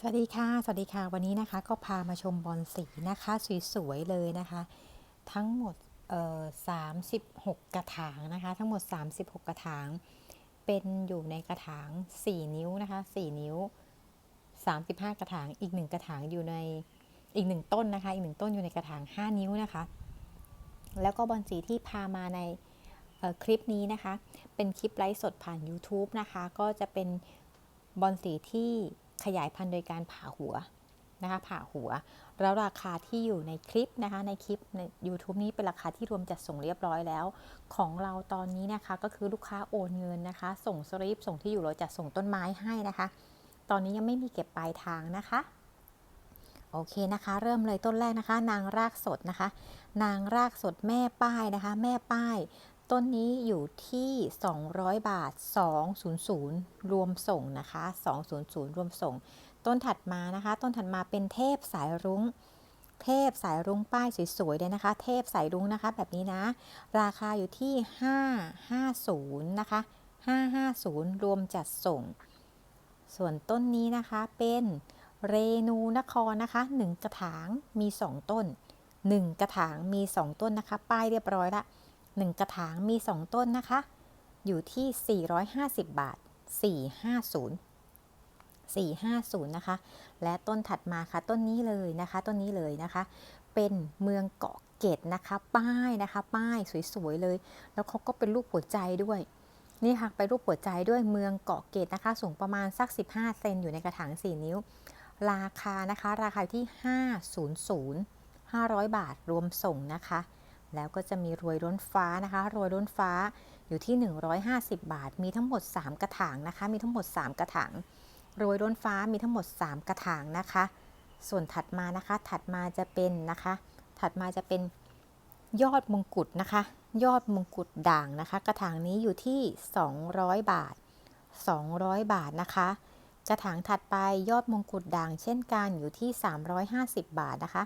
สวัสดีค่ะ สวัสดีค่ะ วันนี้นะคะก็พามาชมบอลสีนะคะสวยๆเลยนะคะ ทั้งหมดเอ่อ36กระถางนะคะ ทั้งหมด 36 กระถาง เป็นอยู่ในกระถาง 4 นิ้วนะคะ 4 นิ้ว 35 กระถางอีก 1 กระถางอยู่ในอีก 1 ต้นนะคะ อีก 1 ต้นอยู่ในกระถาง 5 นิ้วนะคะ แล้วก็บอลสีที่พามาในคลิปนี้นะคะ เป็นคลิปไลฟ์สดผ่าน YouTube นะคะ ก็จะเป็นบอลสีที่ ขยายพันธุ์โดยการผ่าหัวนะคะผ่าหัว แล้วราคาที่อยู่ในคลิปนะคะในคลิปใน YouTube นี้เป็นราคาที่รวมจัดส่งเรียบร้อยแล้ว ของเราตอนนี้นะคะก็คือลูกค้าโอนเงินนะคะ ส่งสลิปส่งที่อยู่เราจัดส่งต้นไม้ให้นะคะ ตอนนี้ยังไม่มีเก็บปลายทางนะคะโอเคนะคะ เริ่มเลยต้นแรกนะคะ นางรากสดนะคะ นางรากสดแม่ป้ายนะคะ แม่ป้าย ต้นนี้อยู่ที่ 200 บาท 200 รวมส่งนะคะ 200 รวมส่ง ต้นถัดมานะคะ ต้นถัดมาเป็นเทพสายรุ้ง เทพสายรุ้งป้ายสวยๆเลยนะคะ เทพสายรุ้งนะคะแบบนี้นะ ราคาอยู่ที่ 550 นะคะ 550 รวมจัดส่ง ส่วนต้นนี้นะคะเป็นเรนูนครนะคะ 1 กระถางมี 2 ต้น 1 กระถางมี 2 ต้นนะคะ ป้ายเรียบร้อยละ 1 กระถางมี 2 ต้นนะคะ อยู่ที่ 450 บาท 450 450 นะคะ และต้นถัดมาค่ะต้นนี้เลยนะคะ ต้นนี้เลยนะคะ เป็นเมืองเกาะเกตนะคะ ป้ายนะคะ ป้ายสวยๆเลย แล้วเขาก็เป็นรูปหัวใจด้วยนี่ค่ะไปรูปหัวใจด้วยเมืองเกาะเกตนะคะ สูงประมาณสัก 15 เซนอยู่ในกระถาง 4 นิ้ว ราคานะคะ ราคาอยู่ที่ 500 500 บาทรวมส่งนะคะ แล้วก็จะมีรวยล้นฟ้านะคะรวยล้นฟ้าอยู่ที่ 150 บาท มีทั้งหมด 3 กระถางนะคะ มีทั้งหมด 3 กระถางรวยล้นฟ้ามีทั้งหมด 3 กระถางนะคะ ส่วนถัดมานะคะ ถัดมาจะเป็นนะคะ ถัดมาจะเป็นยอดมงกุฎนะคะ ยอดมงกุฎด่างนะคะ กระถางนี้อยู่ที่ 200 บาท 200 บาทนะคะ กระถางถัดไปยอดมงกุฎด่างเช่นกันอยู่ที่ 350 บาทนะคะ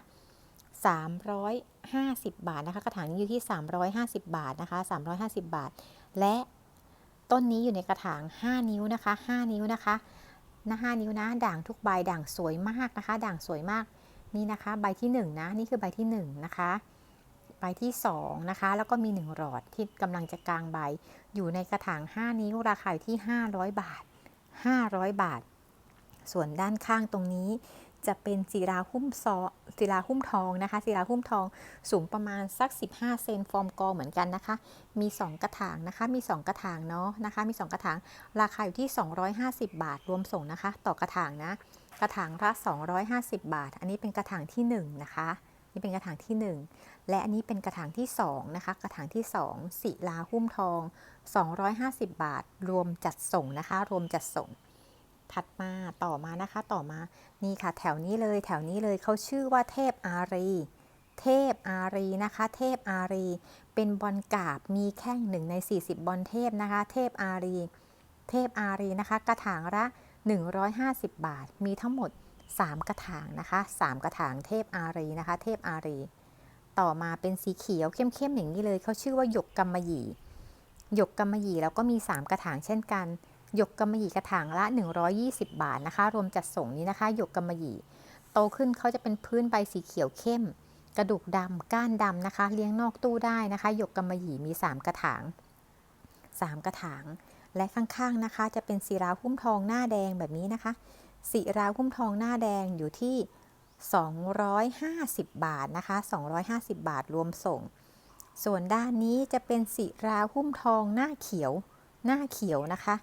350 บาทนะคะ กระถางนี้อยู่ที่ 350 บาทนะคะ 350 บาท และต้นนี้อยู่ในกระถาง 5 นิ้วนะคะ 5 นิ้วนะคะนะ5นิ้วนะ ด่างทุกใบ ด่างสวยมากนะคะ ด่างสวยมาก นี่นะคะ ใบที่ 1 นะ นี่คือใบที่ 1 นะคะ ใบที่ 2 นะคะ แล้วก็มี 1 หลอดที่กำลังจะกลางใบ อยู่ในกระถาง 5 นิ้ว ราคาอยู่ที่ 500 บาท 500 บาท ส่วนด้านข้างตรงนี้จะเป็นศิลาหุ้มซอ ศิลาหุ้มทองนะคะ ศิลาหุ้มทองสูงประมาณสัก 15 เซนฟอร์มกอเหมือนกันนะคะ มี 2 กระถางนะคะ มี 2 กระถางเนาะนะคะ มี 2 กระถาง ราคาอยู่ที่ 250 บาทรวมส่งนะคะ ต่อกระถางนะ กระถางละ250 บาท อันนี้เป็นกระถางที่ 1 นะคะนี่เป็นกระถางที่ 1 และอันนี้เป็นกระถางที่2นะคะ กระถางที่2ศิลาหุ้มทอง 250 บาท รวมจัดส่งนะคะ รวมจัดส่ง ถัดมาต่อมานะคะต่อมานี่ค่ะ แถวนี้เลยแถวนี้เลยเขาชื่อว่าเทพอารี เทพอารีนะคะ เทพอารี เป็นบอลกาบมีแข้งหนึ่งใน 40 บอลเทพนะคะ เทพอารี เทพอารีนะคะ กระถางละ 150 บาท มีทั้งหมด 3 กระถางนะคะ 3 กระถางเทพอารีนะคะ เทพอารี ต่อมาเป็นสีเขียวเข้มๆอย่างนี้เลยเขาชื่อว่าหยกกำมะหยี่หยกกำมะหยี่แล้วก็มี 3 กระถางเช่นกัน หยกกำมะหยี่กระถางละ 120 บาทนะคะ รวมจัดส่งนี้นะคะ หยกกำมะหยี่ โตขึ้นเขาจะเป็นพื้นใบสีเขียวเข้ม กระดูกดำก้านดำนะคะ เลี้ยงนอกตู้ได้นะคะ หยกกำมะหยี่มี 3 กระถาง 3 กระถาง และข้างๆนะคะ จะเป็นสีราหุ้มทองหน้าแดงแบบนี้นะคะสีราหุ้มทองหน้าแดงอยู่ที่ 250 บาทนะคะ 250 บาทรวมส่ง ส่วนด้านนี้จะเป็นสีราหุ้มทองหน้าเขียว หน้าเขียวนะคะ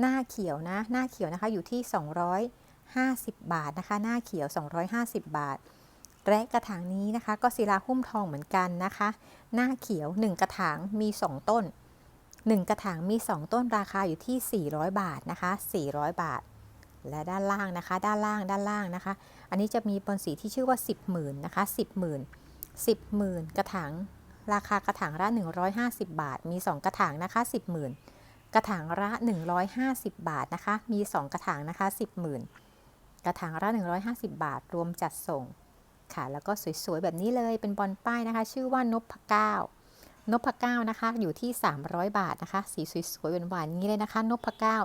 หน้าเขียวนะ หน้าเขียวนะคะอยู่ที่ 250 บาทนะคะ หน้าเขียว 250 บาท และกระถางนี้นะคะ ก็ศิลาหุ้มทองเหมือนกันนะคะ หน้าเขียว 1 กระถางมี 2 ต้น 1 กระถางมี 2 ต้นราคาอยู่ที่ 400 บาทนะคะ 400 บาท และด้านล่างนะคะ ด้านล่างด้านล่างนะคะ อันนี้จะมีบอลสีที่ชื่อว่า 10หมื่นนะคะ 10หมื่น10หมื่นกระถางราคากระถางละ150 บาท มี 2 กระถางนะคะ 10หมื่น กระถางละ 150 บาทนะคะ มี 2 กระถางนะคะ 10หมื่นกระถางละ 150 บาท รวมจัดส่งค่ะ แล้วก็สวยๆ แบบนี้เลย เป็นบอลป้ายนะคะ ชื่อว่านพเก้านนพเก้านะคะ อยู่ที่ 300 บาทนะคะ สีสวยๆหวานๆงนี้เลยนะคะนพเก้า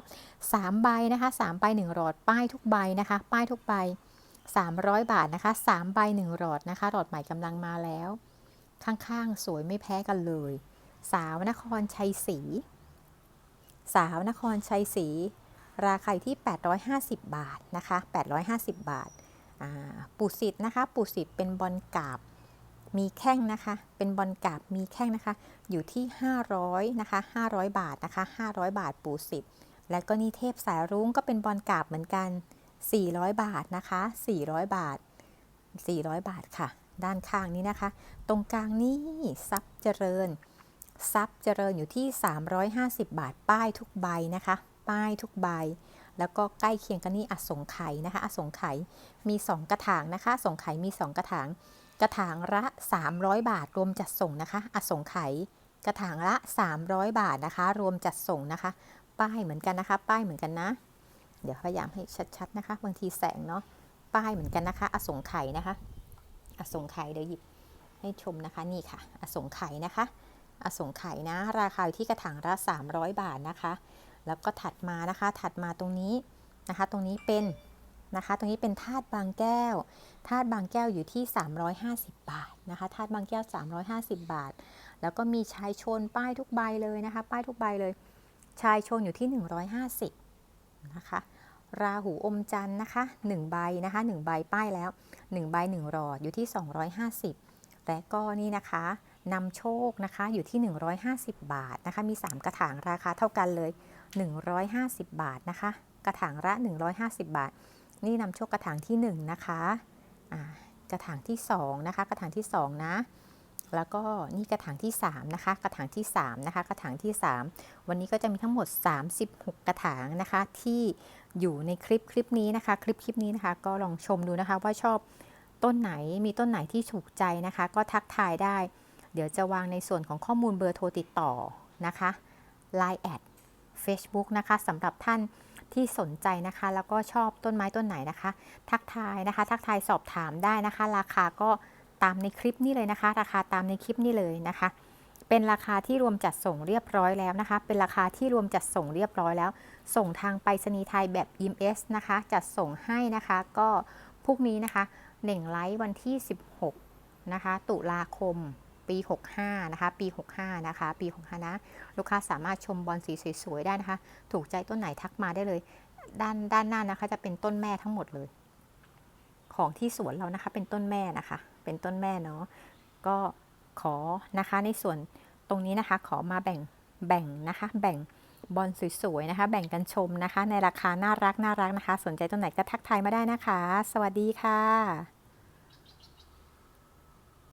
สามใบนะคะสามใบหนึ่งหลอด ป้ายทุกใบนะคะ ป้ายทุกใบ 300 บาทนะคะสามใบหนึ่งหลอดนะคะ หลอดใหม่กำลังมาแล้ว ข้างๆ สวยไม่แพ้กันเลย สาวนครชัยศรี สาวนครชัยศรีราคาอยู่ที่ 850 บาทนะคะ 850 บาทปูสิทธ์นะคะ ปูสิทธ์เป็นบอลกาบมีแข้งนะคะ เป็นบอลกาบมีแข้งนะคะ อยู่ที่ 500นะคะ500 บาทนะคะ 500 บาทปูสิทธ์แล้วก็นี่เทพสายรุ้งก็เป็นบอลกาบเหมือนกัน 400 บาทนะคะ 400 บาท 400 บาทค่ะ ด้านข้างนี้นะคะ ตรงกลางนี่ซับเจริญ ซับเจริญอยู่ที่ 350 บาทป้ายทุกใบนะคะ ป้ายทุกใบ แล้วก็ใกล้เคียงกันนี่อสงไขยนะคะ อสงไขยมี 2 กระถางนะคะอสงไขยมี 2 กระถาง กระถางละ 300 บาทรวมจัดส่งนะคะ อสงไขยกระถางละ 300 บาทนะคะ รวมจัดส่งนะคะ ป้ายเหมือนกันนะคะ ป้ายเหมือนกันนะ เดี๋ยวพยายามให้ชัดๆนะคะ บางทีแสงเนาะ ป้ายเหมือนกันนะคะ อสงไขยนะคะ อสงไขยเดี๋ยวหยิบให้ชมนะคะ นี่ค่ะ อสงไขยนะคะ อสงไขยนะ ราคาอยู่ที่กระถางละ 300 บาทนะคะ แล้วก็ถัดมานะคะ ถัดมาตรงนี้นะคะ ตรงนี้เป็นนะคะ ตรงนี้เป็นธาตุบางแก้ว ธาตุบางแก้วอยู่ที่ 350 บาทนะคะ ธาตุบางแก้ว 350 บาท แล้วก็มีชายชนป้ายทุกใบเลยนะคะ ป้ายทุกใบเลย ชายชนอยู่ที่ 150นะคะ ราหูอมจันทร์นะคะ1ใบนะคะ1ใบป้ายแล้ว1ใบ1หลอดอยู่ที่ 250 และก็นี่นะคะ นำโชคนะคะอยู่ที่ 150 บาทนะคะ มี 3 กระถางราคาเท่ากันเลย 150 บาทนะคะ กระถางละ 150 บาท นี่นำโชคกระถางที่ 1 นะคะกระถางที่ 2 นะคะ กระถางที่ 2 นะ แล้วก็นี่กระถางที่ 3 นะคะ กระถางที่ 3 นะคะ กระถางที่ 3 วันนี้ก็จะมีทั้งหมด 36 กระถางนะคะ ที่อยู่ในคลิปคลิปนี้นะคะ คลิปคลิปนี้นะคะ ก็ลองชมดูนะคะว่าชอบต้นไหนมีต้นไหนที่ถูกใจนะคะ ก็ทักทายได้ เดี๋ยวจะวางในส่วนของข้อมูลเบอร์โทรติดต่อนะคะ Line แอด Facebook นะคะสำหรับท่านที่สนใจนะคะ แล้วก็ชอบต้นไม้ต้นไหนนะคะ ทักทายนะคะ ทักทายสอบถามได้นะคะ ราคาก็ตามในคลิปนี้เลยนะคะ ราคาตามในคลิปนี้เลยนะคะ เป็นราคาที่รวมจัดส่งเรียบร้อยแล้วนะคะ เป็นราคาที่รวมจัดส่งเรียบร้อยแล้ว ส่งทางไปรษณีย์ไทยแบบ EMS นะคะ จัดส่งให้นะคะ ก็พรุ่งนี้นะคะหนึ่งไลฟ์วันที่ 16 นะคะ ตุลาคม ปี 65 นะคะ ปี 65 นะคะ ปี 65 นะ ลูกค้าสามารถชมบอลสีสวยๆ ได้นะคะ ถูกใจต้นไหนทักมาได้เลย ด้านด้านหน้านะคะ จะเป็นต้นแม่ทั้งหมดเลย ของที่สวนเรานะคะ เป็นต้นแม่นะคะ เป็นต้นแม่เนาะ ก็ขอนะคะ ในส่วนตรงนี้นะคะ ขอมาแบ่ง แบ่งนะคะ แบ่งบอลสวยๆ นะคะ แบ่งกันชมนะคะ ในราคาน่ารักน่ารักนะคะ สนใจต้นไหนก็ทักทายมาได้นะคะ สวัสดีค่ะ